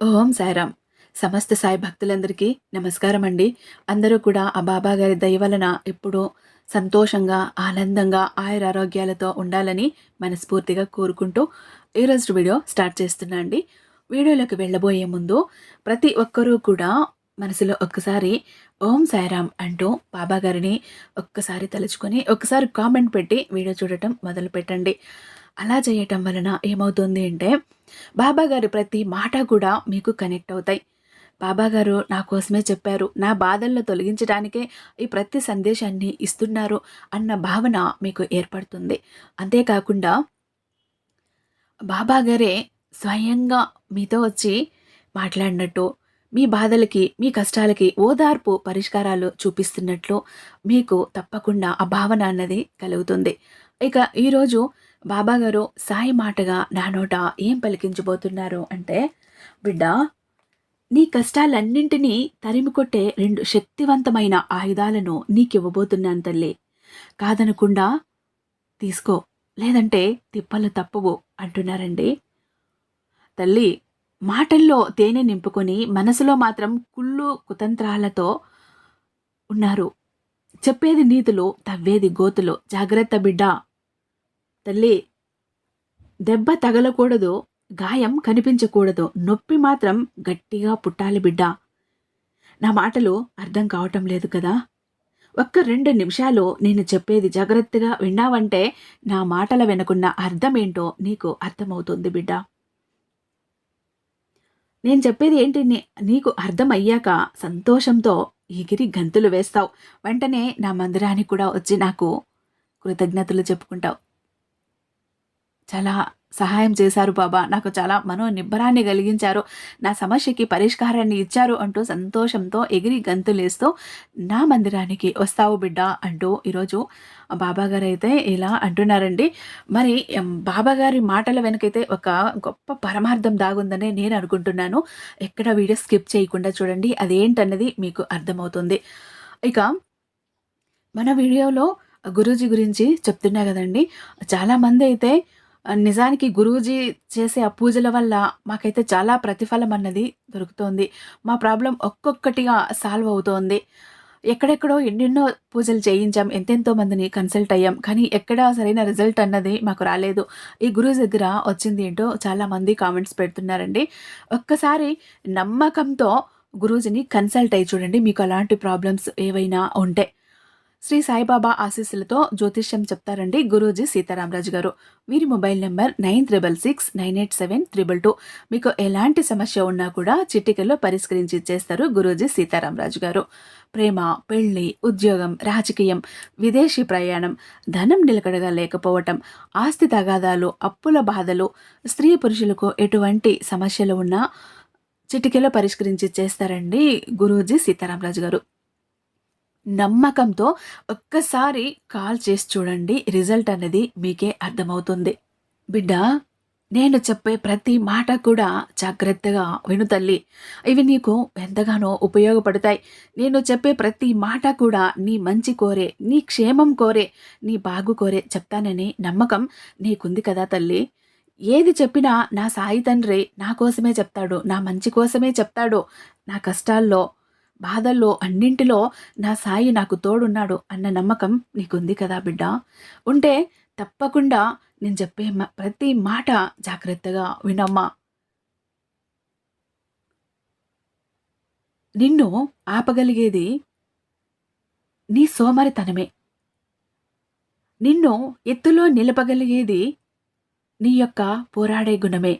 ఓం సాయిరామ్. సమస్త సాయి భక్తులందరికీ నమస్కారం అండి అందరూ కూడా ఆ బాబా గారి దయ వలన ఎప్పుడూ సంతోషంగా ఆనందంగా ఆయుర ఆరోగ్యాలతో ఉండాలని మనస్ఫూర్తిగా కోరుకుంటూ ఈరోజు వీడియో స్టార్ట్ చేస్తున్నా అండి. వీడియోలోకి వెళ్ళబోయే ముందు ప్రతి ఒక్కరూ కూడా మనసులో ఒక్కసారి ఓం సాయిరామ్ అంటూ బాబా గారిని ఒక్కసారి తలుచుకొని ఒక్కసారి కామెంట్ పెట్టి వీడియో చూడటం మొదలు పెట్టండి అలా చేయటం వలన ఏమవుతుంది అంటే బాబాగారు ప్రతి మాట కూడా మీకు కనెక్ట్ అవుతాయి. బాబాగారు నా కోసమే చెప్పారు. నా బాధలను తొలగించడానికే ఈ ప్రతి సందేశాన్ని ఇస్తున్నారు అన్న భావన మీకు ఏర్పడుతుంది. అంతేకాకుండా బాబాగారే స్వయంగా మీతో వచ్చి మాట్లాడినట్టు మీ బాధలకి మీ కష్టాలకి ఓదార్పు పరిష్కారాలు చూపిస్తున్నట్లు మీకు తప్పకుండా ఆ భావన అన్నది కలుగుతుంది. ఇక ఈరోజు బాబాగారు సాయి మాటగా నా నోట ఏం పలికించబోతున్నారు అంటే బిడ్డ నీ కష్టాలన్నింటినీ తరిమికొట్టే రెండు శక్తివంతమైన ఆయుధాలను నీకివ్వబోతున్నాను తల్లి. కాదనకుండా తీసుకో లేదంటే తిప్పలు తప్పవు అంటున్నారండి. తల్లి మాటల్లో తేనె నింపుకొని మనసులో మాత్రం కుళ్ళు కుతంత్రాలతో ఉన్నారు. చెప్పేది నీతులు తవ్వేది గోతులు. జాగ్రత్త బిడ్డ. తల్లి. దెబ్బ తగలకూడదు గాయం కనిపించకూడదు. నొప్పి మాత్రం గట్టిగా పుట్టాలి బిడ్డ. నా మాటలు అర్థం కావటం లేదు కదా. ఒక్క రెండు నిమిషాలు నేను చెప్పేది జాగ్రత్తగా విన్నావంటే నా మాటల వెనుకున్న అర్థమేంటో నీకు అర్థమవుతుంది బిడ్డ. నేను చెప్పేది ఏంటి నీకు అర్థమయ్యాక సంతోషంతో ఎగిరి గంతులు వేస్తావు. వెంటనే నా మందిరానికి కూడా వచ్చి నాకు కృతజ్ఞతలు చెప్పుకుంటావు. చాలా సహాయం చేశారు బాబా. నాకు చాలా మనో నిబ్బరాన్ని కలిగించారు. నా సమస్యకి పరిష్కారాన్ని ఇచ్చారు అంటూ సంతోషంతో ఎగిరి గంతులేస్తూ నా మందిరానికి వస్తావు బిడ్డ అంటూ ఈరోజు బాబాగారు అయితే ఇలా అంటున్నారండి. మరి బాబాగారి మాటల వెనకైతే ఒక గొప్ప పరమార్థం దాగుందని నేను అనుకుంటున్నాను. ఎక్కడ వీడియో స్కిప్ చేయకుండా చూడండి. అదేంటన్నది మీకు అర్థమవుతుంది. ఇక మన వీడియోలో గురూజీ గురించి చెప్తున్నా కదండి. చాలామంది అయితే నిజానికి గురూజీ చేసే ఆ పూజల వల్ల మాకైతే చాలా ప్రతిఫలం అన్నది దొరుకుతోంది. మా ప్రాబ్లం ఒక్కొక్కటిగా సాల్వ్ అవుతోంది. ఎక్కడెక్కడో ఎన్నెన్నో పూజలు చేయించాం ఎంతెంతో మందిని కన్సల్ట్ అయ్యాం కానీ ఎక్కడ సరైన రిజల్ట్ అన్నది మాకు రాలేదు. ఈ గురువు దగ్గర వచ్చింది ఏంటో చాలామంది కామెంట్స్ పెడుతున్నారండి. ఒక్కసారి నమ్మకంతో గురూజీని కన్సల్ట్ అయ్యి చూడండి మీకు అలాంటి ప్రాబ్లమ్స్ ఏవైనా ఉంటే. శ్రీ సాయిబాబా ఆశీస్సులతో జ్యోతిష్యం చెప్తారండి గురూజీ సీతారామరాజు గారు. వీరి mobile number nine triple six nine eight seven triple two. మీకు ఎలాంటి సమస్య ఉన్నా కూడా చిటికల్లో పరిష్కరించి ఇచ్చేస్తారు గురూజీ సీతారామరాజు గారు. ప్రేమ పెళ్ళి ఉద్యోగం రాజకీయం విదేశీ ప్రయాణం ధనం నిలకడగా లేకపోవటం ఆస్తి తగాదాలు అప్పుల బాధలు స్త్రీ పురుషులకు ఎటువంటి సమస్యలు ఉన్నా చిటికెలో పరిష్కరించి చేస్తారండి గురూజీ సీతారామరాజు గారు. నమ్మకంతో ఒక్కసారి కాల్ చేసి చూడండి రిజల్ట్ అనేది మీకే అర్థమవుతుంది. బిడ్డ నేను చెప్పే ప్రతి మాట కూడా జాగ్రత్తగా విను తల్లి. ఇవి నీకు ఎంతగానో ఉపయోగపడతాయి. నేను చెప్పే ప్రతి మాట కూడా నీ మంచి కోరే నీ క్షేమం కోరే నీ బాగు కోరే చెప్తానని నమ్మకం నీకుంది కదా తల్లి. ఏది చెప్పినా నా సాయి తండ్రి నా కోసమే చెప్తాడు నా మంచి కోసమే చెప్తాడు. నా కష్టాల్లో బాధల్లో అన్నింటిలో నా సాయి నాకు తోడున్నాడు అన్న నమ్మకం నీకుంది కదా బిడ్డ? ఉంటే తప్పకుండా నేను చెప్పే ప్రతి మాట జాగ్రత్తగా వినమ్మా. నిన్ను ఆపగలిగేది నీ సోమరితనమే. నిన్ను ఎత్తులో నిలపగలిగేది నీ యొక్క పోరాడే గుణమే.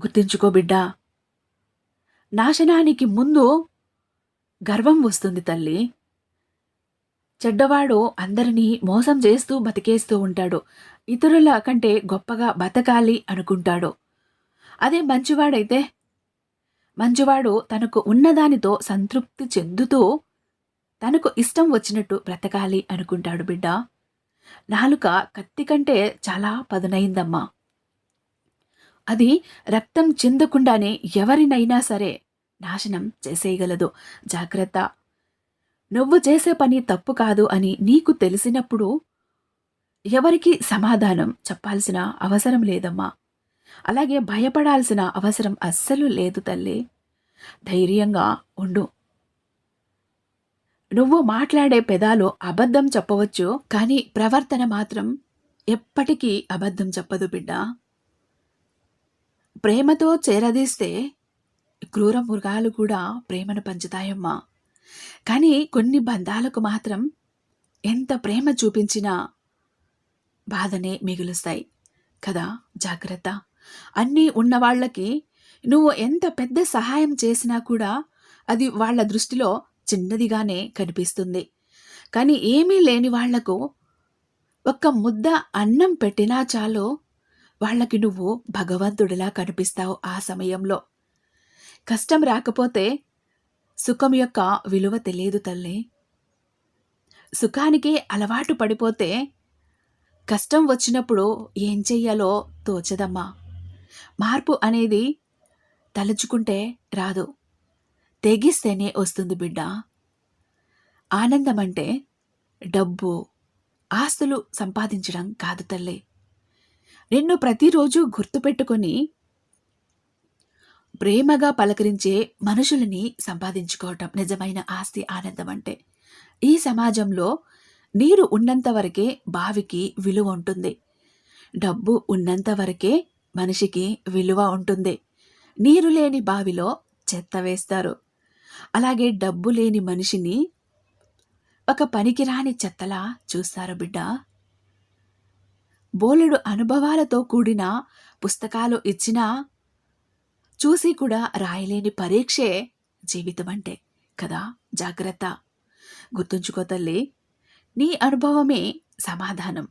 గుర్తుంచుకో బిడ్డా. నాశనానికి ముందు గర్వం వస్తుంది తల్లి. చెడ్డవాడు అందరినీ మోసం చేస్తూ బతికేస్తూ ఉంటాడు. ఇతరుల కంటే గొప్పగా బతకాలి అనుకుంటాడు. అదే మంచివాడైతే మంచివాడు తనకు ఉన్నదానితో సంతృప్తి చెందుతూ తనకు ఇష్టం వచ్చినట్టు బ్రతకాలి అనుకుంటాడు బిడ్డ. నాలుక కత్తి కంటే చాలా పదునైందమ్మా. అది రక్తం చెందకుండానే ఎవరినైనా సరే నాశనం చేసేయగలదు. జాగ్రత్త. నువ్వు చేసే పని తప్పు కాదు అని నీకు తెలిసినప్పుడు ఎవరికి సమాధానం చెప్పాల్సిన అవసరం లేదమ్మా. అలాగే భయపడాల్సిన అవసరం అస్సలు లేదు తల్లి. ధైర్యంగా ఉండు. నువ్వు మాట్లాడే పెదాలు అబద్ధం చెప్పవచ్చు కానీ ప్రవర్తన మాత్రం ఎప్పటికీ అబద్ధం చెప్పదు బిడ్డ. ప్రేమతో చేరదీస్తే క్రూర మృగాలు కూడా ప్రేమను పంచుతాయమ్మా. కానీ కొన్ని బంధాలకు మాత్రం ఎంత ప్రేమ చూపించినా బాధనే మిగులుస్తాయి. కదా జాగ్రత్త. అన్నీ ఉన్నవాళ్ళకి నువ్వు ఎంత పెద్ద సహాయం చేసినా కూడా అది వాళ్ళ దృష్టిలో చిన్నదిగానే కనిపిస్తుంది. కానీ ఏమీ లేని వాళ్ళకు ఒక్క ముద్ద అన్నం పెట్టినా చాలు వాళ్ళకి నువ్వు భగవంతుడిలా కనిపిస్తావు ఆ సమయంలో. కష్టం రాకపోతే సుఖం యొక్క విలువ తెలియదు తల్లి. సుఖానికి అలవాటు పడిపోతే కష్టం వచ్చినప్పుడు ఏం చెయ్యాలో తోచదమ్మా. మార్పు అనేది తలుచుకుంటే రాదు. తెగిస్తేనే వస్తుంది బిడ్డ. ఆనందం అంటే డబ్బు ఆస్తులు సంపాదించడం కాదు తల్లి. నిన్ను ప్రతిరోజు గుర్తుపెట్టుకొని ప్రేమగా పలకరించే మనుషులని సంపాదించుకోవటం నిజమైన ఆస్తి ఆనందం అంటే. ఈ సమాజంలో నీరు ఉన్నంత వరకే బావికి విలువ ఉంటుంది. డబ్బు ఉన్నంత వరకే మనిషికి విలువ ఉంటుంది. నీరు లేని బావిలో చెత్త వేస్తారు. అలాగే డబ్బు లేని మనిషిని ఒక పనికిరాని చెత్తలా చూస్తారు బిడ్డ. బోలెడు అనుభవాలతో కూడిన పుస్తకాలు ఇచ్చినా చూసి కూడా రాయలేని పరీక్షే జీవితం అంటే కదా? జాగ్రత్త. గుర్తుంచుకో తల్లి నీ అనుభవమే సమాధానం.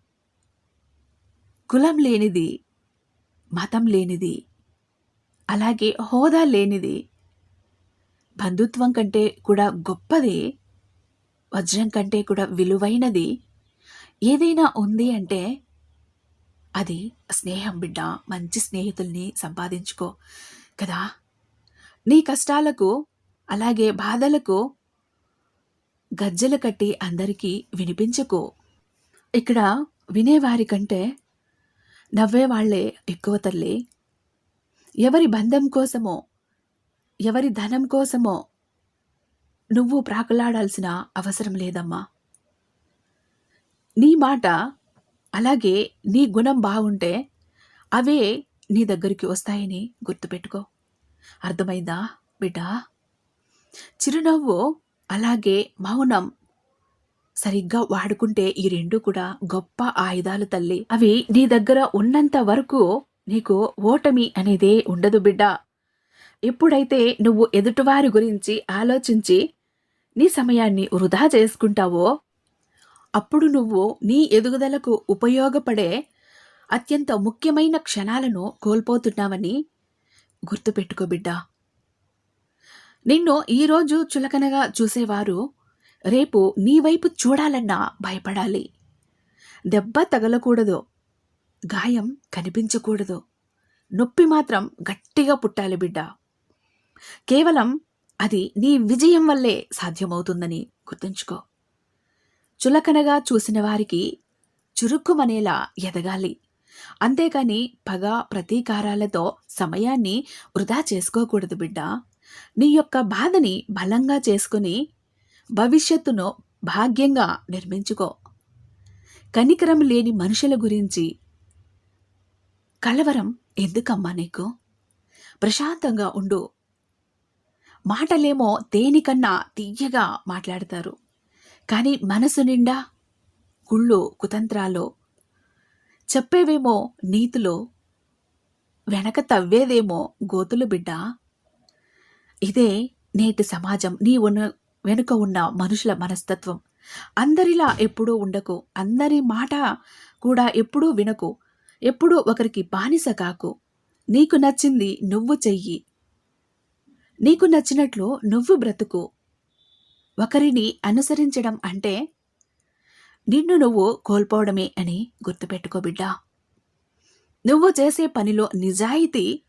కులం లేనిది మతం లేనిది అలాగే హోదా లేనిది బంధుత్వం కంటే కూడా గొప్పది వజ్రం కంటే కూడా విలువైనది ఏదైనా ఉంది అంటే అది స్నేహం బిడ్డ మంచి స్నేహితుల్ని సంపాదించుకో. కదా? నీ కష్టాలకు అలాగే బాధలకు గజ్జలు కట్టి అందరికీ వినిపించకు. ఇక్కడ వినేవారి కంటే నవ్వేవాళ్ళే ఎక్కువ తల్లి. ఎవరి బంధం కోసమో ఎవరి ధనం కోసమో నువ్వు ప్రాకులాడాల్సిన అవసరం లేదమ్మా. నీ మాట అలాగే నీ గుణం బాగుంటే అవే నీ దగ్గరికి వస్తాయని గుర్తుపెట్టుకో. అర్థమైందా బిడ్డ? చిరునవ్వు అలాగే మౌనం సరిగ్గా వాడుకుంటే ఈ రెండు కూడా గొప్ప ఆయుధాలు తల్లి. అవి నీ దగ్గర ఉన్నంత వరకు నీకు ఓటమి అనేదే ఉండదు బిడ్డ. ఎప్పుడైతే నువ్వు ఎదుటివారి గురించి ఆలోచించి నీ సమయాన్ని వృధా చేసుకుంటావో అప్పుడు నువ్వు నీ ఎదుగుదలకు ఉపయోగపడే అత్యంత ముఖ్యమైన క్షణాలను కోల్పోతున్నావని గుర్తుపెట్టుకో బిడ్డా. నిన్ను ఈరోజు చులకనగా చూసేవారు రేపు నీ వైపు చూడాలన్నా భయపడాలి. దెబ్బ తగలకూడదు గాయం కనిపించకూడదు. నొప్పి మాత్రం గట్టిగా పుట్టాలి బిడ్డ. కేవలం అది నీ విజయం వల్లే సాధ్యమవుతుందని గుర్తుంచుకో. చులకనగా చూసిన వారికి చురుక్కుమనేలా ఎదగాలి. అంతేకాని పగ ప్రతీకారాలతో సమయాన్ని వృధా చేసుకోకూడదు బిడ్డ. నీ యొక్క బాధని బలంగా చేసుకుని భవిష్యత్తును భాగ్యంగా నిర్మించుకో. కనికరం లేని మనుషుల గురించి కలవరం ఎందుకమ్మా నీకు? ప్రశాంతంగా ఉండు. మాటలేమో దేనికన్నా తీయగా మాట్లాడతారు. కానీ మనసు నిండా కుళ్ళు కుతంత్రాలు చెప్పేవేమో నీతిలో వెనక తవ్వేదేమో గోతులు బిడ్డ. ఇదే నేటి సమాజం నీ ఉన్న వెనుక ఉన్న మనుషుల మనస్తత్వం. అందరిలా ఎప్పుడూ ఉండకు అందరి మాట కూడా ఎప్పుడూ వినకు ఎప్పుడూ ఒకరికి బానిస కాకు. నీకు నచ్చింది నువ్వు చెయ్యి. నీకు నచ్చినట్లు నువ్వు బ్రతుకు. ఒకరిని అనుసరించడం అంటే నిన్ను నువ్వు కోల్పోవడమే అని గుర్తుపెట్టుకో బిడ్డా. నువ్వు చేసే పనిలో నిజాయితీ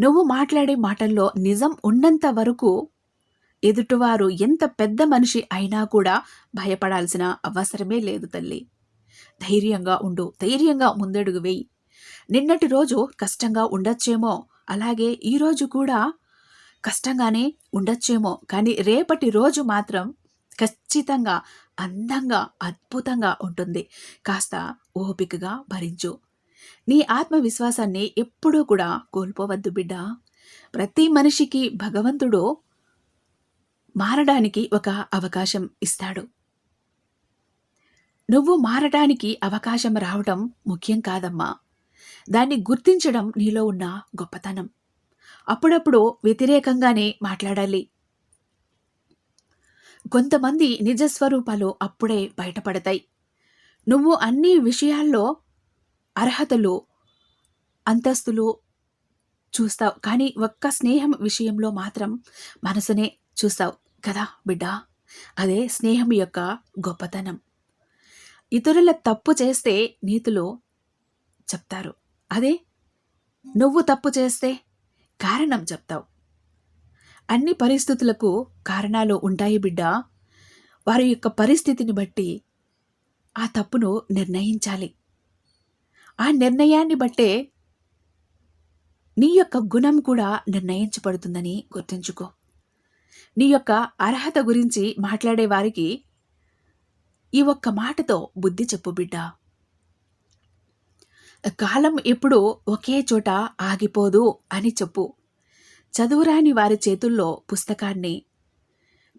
నువ్వు మాట్లాడే మాటల్లో నిజం ఉన్నంత వరకు ఎదుటివారు ఎంత పెద్ద మనిషి అయినా కూడా భయపడాల్సిన అవసరమే లేదు తల్లి. ధైర్యంగా ఉండు ధైర్యంగా ముందడుగు వేయి. నిన్నటి రోజు కష్టంగా ఉండొచ్చేమో అలాగే ఈరోజు కూడా కష్టంగానే ఉండొచ్చేమో కానీ రేపటి రోజు మాత్రం ఖచ్చితంగా అందంగా అద్భుతంగా ఉంటుంది. కాస్త ఓపికగా భరించు. నీ ఆత్మవిశ్వాసాన్ని ఎప్పుడూ కూడా కోల్పోవద్దు బిడ్డ. ప్రతి మనిషికి భగవంతుడు మారడానికి ఒక అవకాశం ఇస్తాడు. నువ్వు మారడానికి అవకాశం రావటం ముఖ్యం కాదమ్మా. దాన్ని గుర్తించడం నీలో ఉన్న గొప్పతనం. అప్పుడప్పుడు వ్యతిరేకంగానే మాట్లాడాలి. కొంతమంది నిజస్వరూపాలు అప్పుడే బయటపడతాయి. నువ్వు అన్ని విషయాల్లో అర్హతలు అంతస్తులు చూస్తావు. కానీ ఒక్క స్నేహం విషయంలో మాత్రం మనసునే చూస్తావు కదా బిడ్డ? అదే స్నేహం యొక్క గొప్పతనం. ఇతరుల తప్పు చేస్తే నీతులు చెప్తారు. అదే నువ్వు తప్పు చేస్తే కారణం చెప్తావు. అన్ని పరిస్థితులకు కారణాలు ఉంటాయి బిడ్డ. వారి యొక్క పరిస్థితిని బట్టి ఆ తప్పును నిర్ణయించాలి. ఆ నిర్ణయాన్ని బట్టే నీ యొక్క గుణం కూడా నిర్ణయించబడుతుందని గుర్తుంచుకో. నీ యొక్క అర్హత గురించి మాట్లాడే వారికి ఈ ఒక్క మాటతో బుద్ధి చెప్పు బిడ్డ. కాలం ఎప్పుడు ఒకే చోట ఆగిపోదు అని చెప్పు. చదువురాని వారి చేతుల్లో పుస్తకాన్ని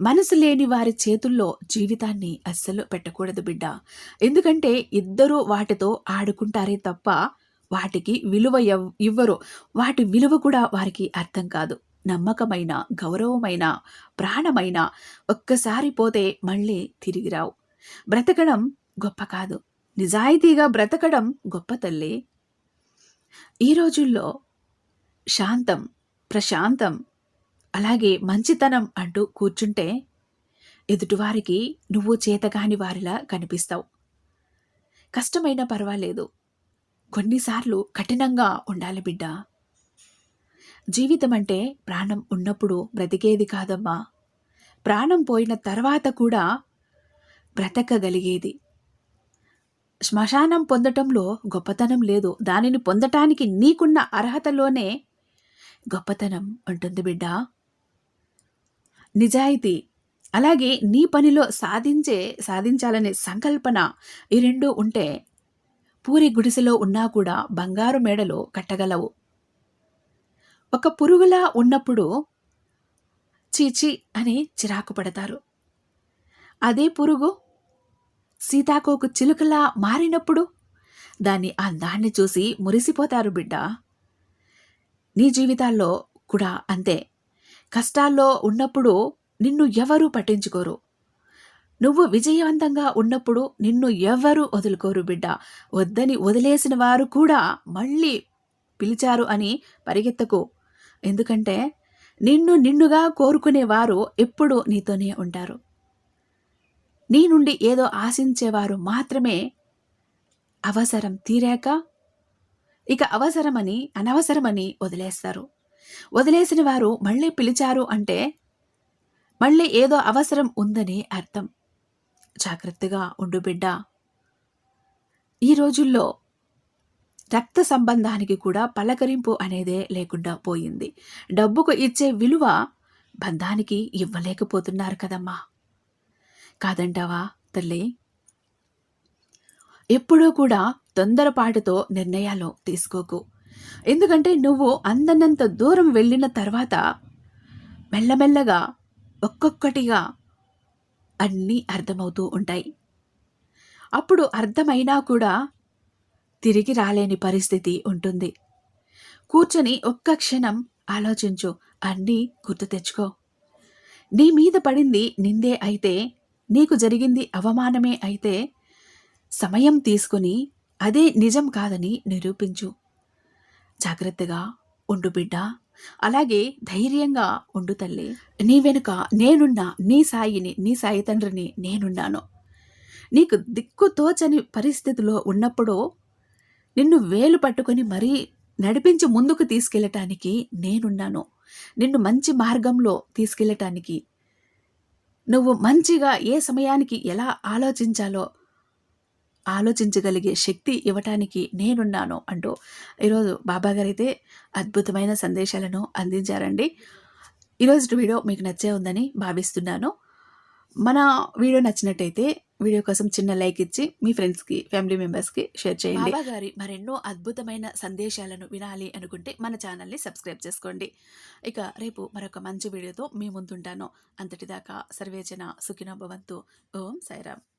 మనసు లేని వారి చేతుల్లో జీవితాన్ని అస్సలు పెట్టకూడదు బిడ్డ. ఎందుకంటే ఇద్దరూ వాటితో ఆడుకుంటారే తప్ప వాటికి విలువ ఇవ్వరు. వాటి విలువ కూడా వారికి అర్థం కాదు. నమ్మకమైన గౌరవమైన ప్రాణమైన ఒక్కసారి పోతే మళ్ళీ తిరిగి రావు. బ్రతకడం గొప్ప కాదు. నిజాయితీగా బ్రతకడం గొప్ప తల్లి. ఈ రోజుల్లో శాంతం ప్రశాంతం అలాగే మంచితనం అంటూ కూర్చుంటే ఎదుటివారికి నువ్వు చేతగాని వారిలా కనిపిస్తావు. కష్టమైనా పర్వాలేదు. కొన్నిసార్లు కఠినంగా ఉండాలి బిడ్డ. జీవితం అంటే ప్రాణం ఉన్నప్పుడు బ్రతికేది కాదమ్మా. ప్రాణం పోయిన తర్వాత కూడా బ్రతకగలిగేది. శ్మశానం పొందటంలో గొప్పతనం లేదు. దానిని పొందటానికి నీకున్న అర్హతలోనే గొప్పతనం ఉంటుంది బిడ్డ. నిజాయితీ. అలాగే నీ పనిలో సాధించే సాధించాలనే సంకల్పన ఈ రెండు ఉంటే పూరి గుడిసెలో ఉన్నా కూడా బంగారు మేడలో కట్టగలవు. ఒక పురుగులా ఉన్నప్పుడు చీచి అని చిరాకు పడతారు. అదే పురుగు సీతాకోకు చిలుకలా మారినప్పుడు దాన్ని అందాన్ని చూసి మురిసిపోతారు బిడ్డ. నీ జీవితాల్లో కూడా అంతే. కష్టాల్లో ఉన్నప్పుడు నిన్ను ఎవరూ పట్టించుకోరు. నువ్వు విజయవంతంగా ఉన్నప్పుడు నిన్ను ఎవ్వరూ వదులుకోరు బిడ్డ. వద్దని వదిలేసిన వారు కూడా మళ్ళీ పిలిచారు అని పరిగెత్తకు. ఎందుకంటే నిన్ను నిన్నుగా కోరుకునేవారు ఎప్పుడూ నీతోనే ఉంటారు. నీ నుండి ఏదో ఆశించేవారు మాత్రమే అవసరం తీరాక ఇక అవసరమని అనవసరమని వదిలేస్తారు. వదిలేసిన వారు మళ్ళీ పిలిచారు అంటే మళ్ళీ ఏదో అవసరం ఉందని అర్థం. జాగ్రత్తగా ఉండు బిడ్డ. ఈ రోజుల్లో రక్త సంబంధానికి కూడా పలకరింపు అనేదే లేకుండా పోయింది. డబ్బుకు ఇచ్చే విలువ బంధానికి ఇవ్వలేకపోతున్నారు కదమ్మా. కాదంటావా తల్లి? ఎప్పుడూ కూడా తొందరపాటుతో నిర్ణయాలు తీసుకోకు. ఎందుకంటే నువ్వు అందనంత దూరం వెళ్ళిన తర్వాత మెల్లమెల్లగా ఒక్కొక్కటిగా అన్నీ అర్థమవుతూ ఉంటాయి. అప్పుడు అర్థమైనా కూడా తిరిగి రాలేని పరిస్థితి ఉంటుంది. కూర్చొని ఒక్క క్షణం ఆలోచించు అన్నీ గుర్తు తెచ్చుకో. నీ మీద పడింది నిందే అయితే నీకు జరిగింది అవమానమే అయితే సమయం తీసుకుని అదే నిజం కాదని నిరూపించు. జాగ్రత్తగా ఉండు బిడ్డ. అలాగే ధైర్యంగా ఉండు తల్లి. నీ వెనుక నేనున్నా నీ సాయిని నీ సాయి తండ్రిని నేనున్నాను. నీకు దిక్కు తోచని పరిస్థితిలో ఉన్నప్పుడు నిన్ను వేలు పట్టుకొని మరీ నడిపించి ముందుకు తీసుకెళ్ళటానికి నేనున్నాను. నిన్ను మంచి మార్గంలో తీసుకెళ్ళటానికి. నువ్వు మంచిగా ఏ సమయానికి ఎలా ఆలోచించాలో ఆలోచించగలిగే శక్తి ఇవ్వటానికి నేనున్నాను అంటూ ఈరోజు బాబా గారు అయితే అద్భుతమైన సందేశాలను అందించారండి. ఈరోజు వీడియో మీకు నచ్చే ఉందని భావిస్తున్నాను. మన వీడియో నచ్చినట్టయితే వీడియో కోసం చిన్న లైక్ ఇచ్చి మీ ఫ్రెండ్స్కి ఫ్యామిలీ మెంబర్స్కి షేర్ చేయండి. బాబా గారి మరెన్నో అద్భుతమైన సందేశాలను వినాలి అనుకుంటే మన ఛానల్ని సబ్స్క్రైబ్ చేసుకోండి. ఇక రేపు మరొక మంచి వీడియోతో మీ ముందుంటాను. అంతటిదాకా సర్వేచన సుఖినో భవంతు. ఓం సాయిరామ్.